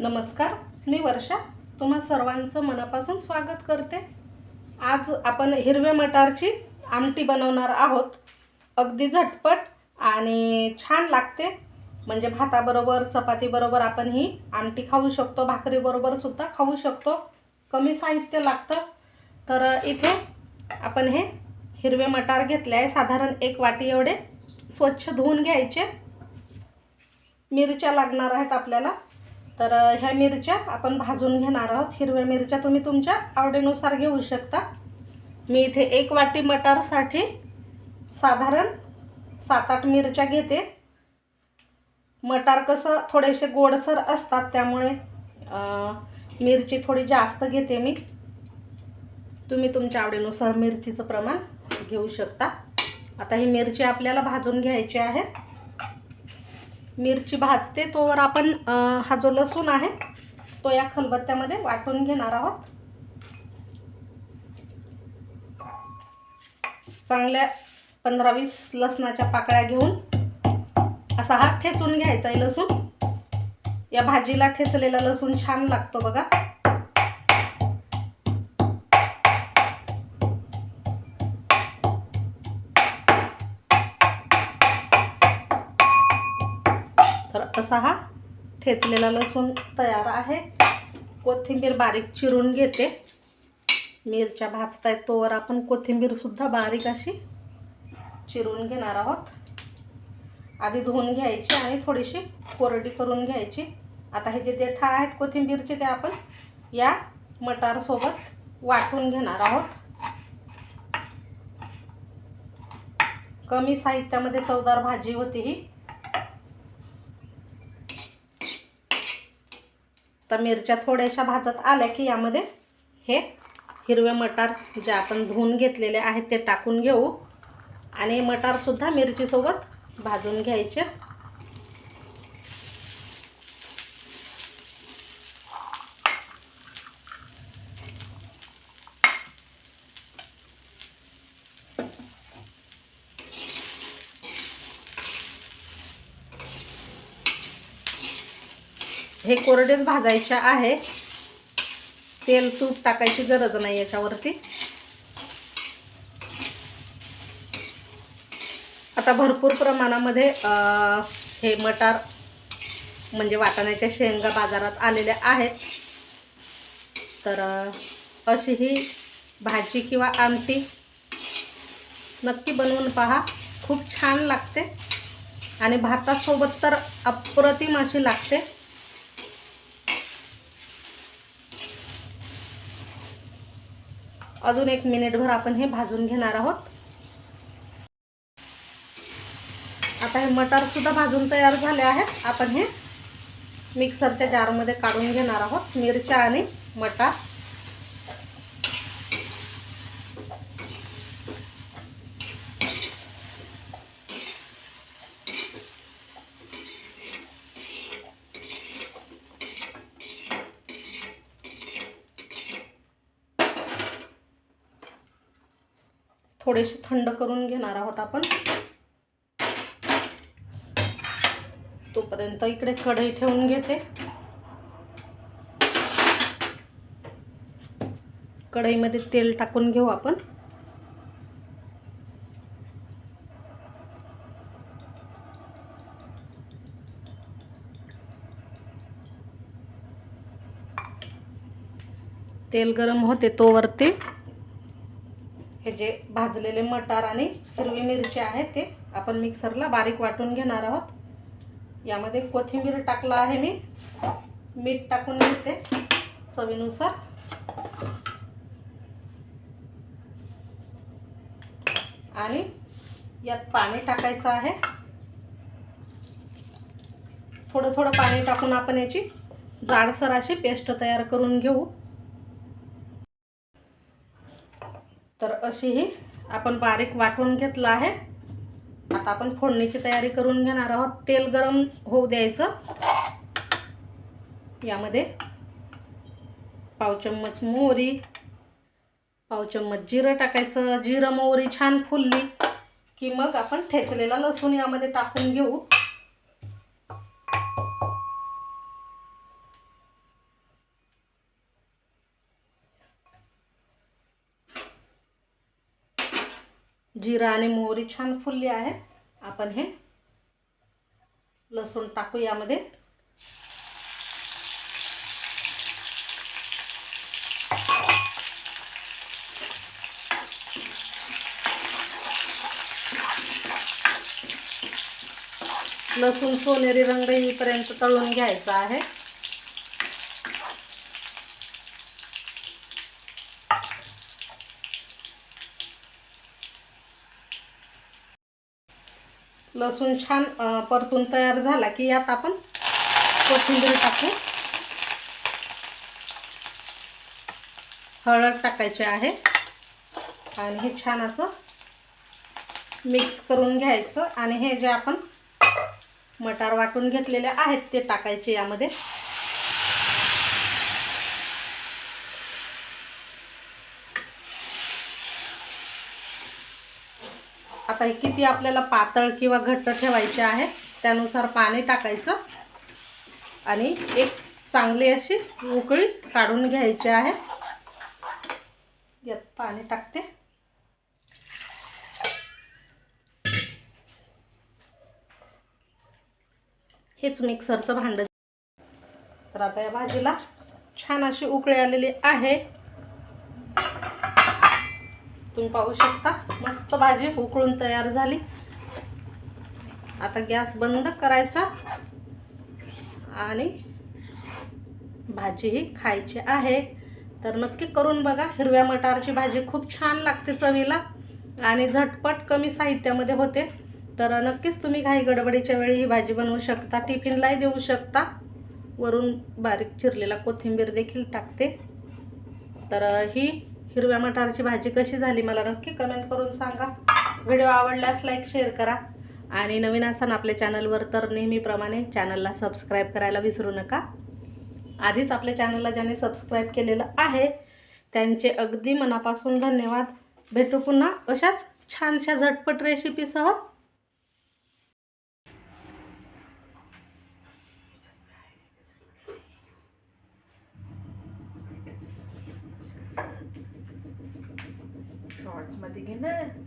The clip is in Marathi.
नमस्कार मी वर्षा. तुम्हा सर्वांचं मनापासून स्वागत करते. आज आपण हिरव्या मटारची आमटी बनवणार आहोत. अगदी झटपट आणि छान लागते. म्हणजे भाताबरोबर चपातीबरोबर आपण ही आमटी खाऊ शकतो भाकरीबरोबरसुद्धा खाऊ शकतो. कमी साहित्य लागतं. तर इथे आपण हे हिरवे मटार घेतले आहे. साधारण एक वाटी एवढे स्वच्छ धुवून घ्यायचे. मिरच्या लागणार आहेत आपल्याला. तर ह्या मिरच्या आपण भाजून घेणार आहोत. हिरव्या मिरच्या तुम्ही तुमच्या आवडीनुसार घेऊ शकता. मी इथे एक वाटी मटारसाठी साधारण सात आठ मिरच्या घेते. मटार कसं थोडेसे गोडसर असतात त्यामुळे मिरची थोडी जास्त घेते मी. तुम्ही तुमच्या आवडीनुसार मिरचीचं प्रमाण घेऊ शकता. आता ही मिरची आपल्याला भाजून घ्यायची आहे. मिरची भाजते तोवर आपण हा जो लसूण आहे तो या खलबत्त्यामध्ये वाटून घेणार आहोत. चांगल्या पंधरा वीस लसणाच्या पाकळ्या घेऊन असा हा ठेचून घ्यायचा आहे लसूण. या भाजीला ठेचलेला लसूण छान लागतो बघा. तर असा हा ठेचलेला लसूण तयार आहे. कोथिंबीर बारीक चिरून घेते. मिरच्या भाजतायत तोवर आपण कोथिंबीरसुद्धा बारीक अशी चिरून घेणार आहोत. आधी धुवून घ्यायची आणि थोडीशी कोरडी करून घ्यायची. आता हे जे देठा आहेत कोथिंबीरचे ते आपण या मटारसोबत वाटून घेणार आहोत. कमी साहित्यामध्ये चवदार भाजी होती ही. आता मिरच्या थोड्याशा भाजत आल्या की यामध्ये हे हिरवे मटार जे आपण धुवून घेतलेले आहेत ते टाकून घेऊ. आणि मटारसुद्धा मिरचीसोबत भाजून घ्यायचे. हे कोरडेच भाजायचे आहे. तेल तूप टाकायची गरज नाही याच्यावरती. आता भरपूर प्रमाणामध्ये हे मटार म्हणजे वाटाण्याच्या शेंगा बाजारात आलेल्या आहेत. तर अशी ही भाजी किंवा आमटी नक्की बनवून पहा. खूप छान लागते. आणि भातासोबत तर अप्रतिम अशी लागते. अजून एक मिनिटभर आपण हे भाजून घेणार आहोत. आता हे मटार सुद्धा भाजून तयार झाले आहेत. आपण हे मिक्सरच्या जारमध्ये काढून घेणार आहोत मिरच्या आणि मटार. थोडेसे थंड करून घेणार आहोत आपण. तोपर्यंत इकडे कढई घेते. कढईमध्ये तेल टाकून घेऊ आपण. तेल गरम होते तोवरती. हे जे भाजलेले मटार आणि हिरवी मिरची आहेत ते आपण मिक्सरला बारीक वाटून घेणार आहोत. यामध्ये कोथिंबीर टाकला आहे मी. मीठ टाकून घेते चवीनुसार. आणि यात पाणी टाकायचं आहे. थोडं थोडं पाणी टाकून आपण याची जाडसर अशी पेस्ट तयार करून घेऊ. तर अशी ही आपण बारीक वाटून घेतलं आहे. आता आपण फोडणीची तयारी करून घेणार आहोत. तेल गरम होऊ द्यायचं. यामध्ये पाव चम्मच मोहरी पाव चम्मच जिरं टाकायचं. जिरं मोहरी छान फुलली की मग आपण ठेचलेला लसूण यामध्ये टाकून घेऊ. जिरा आणि मोहरी छान फुलली आहे. आपण हे लसूण टाकू यामध्ये. लसूण सोनेरी रंग येईपर्यंत तळून घ्यायचा आहे. लसूण छान परतून तयार झाला की यात आपण कोथिंबीर टाकू. हळद टाकायची आहे. आणि हे छान असं मिक्स करून घ्यायचं. आणि हे जे आपण मटार वाटून घेतलेले आहेत ते टाकायचे यामध्ये. आता हे किती आपल्याला पातळ किंवा घट्ट ठेवायचे आहे त्यानुसार पाणी टाकायचं. आणि एक चांगली अशी उकळी काढून घ्यायची आहे. यात पाणी टाकते. हेच मिक्सरचं भांडं. तर आता या भाजीला छान अशी उकळी आलेली आहे. तुम्ही पाहू शकता. मस्त भाजी उकळून तयार झाली. आता गॅस बंद करायचा. आणि भाजी ही खायची आहे. तर नक्की करून बघा. हिरव्या मटारची भाजी खूप छान लागते चवीला. आणि झटपट कमी साहित्यामध्ये होते. तर नक्कीच तुम्ही घाई गडबडीच्या वेळी ही भाजी बनवू शकता. टिफिनलाही देऊ शकता. वरून बारीक चिरलेला कोथिंबीर देखील टाकते. तर ही हिरव्या मटारची भाजी कशी झाली मला नक्की कमेंट करून सांगा. व्हिडिओ आवडल्यास लाईक शेअर करा. आणि नवीन असाल आपल्या चॅनलवर तर नेहमीप्रमाणे चॅनलला सबस्क्राईब करायला विसरू नका. आधीच आपल्या चॅनलला ज्याने सबस्क्राईब केलेलं आहे त्यांचे अगदी मनापासून धन्यवाद. भेटू पुन्हा अशाच छानशा झटपट रेसिपीसह arithmetic in it.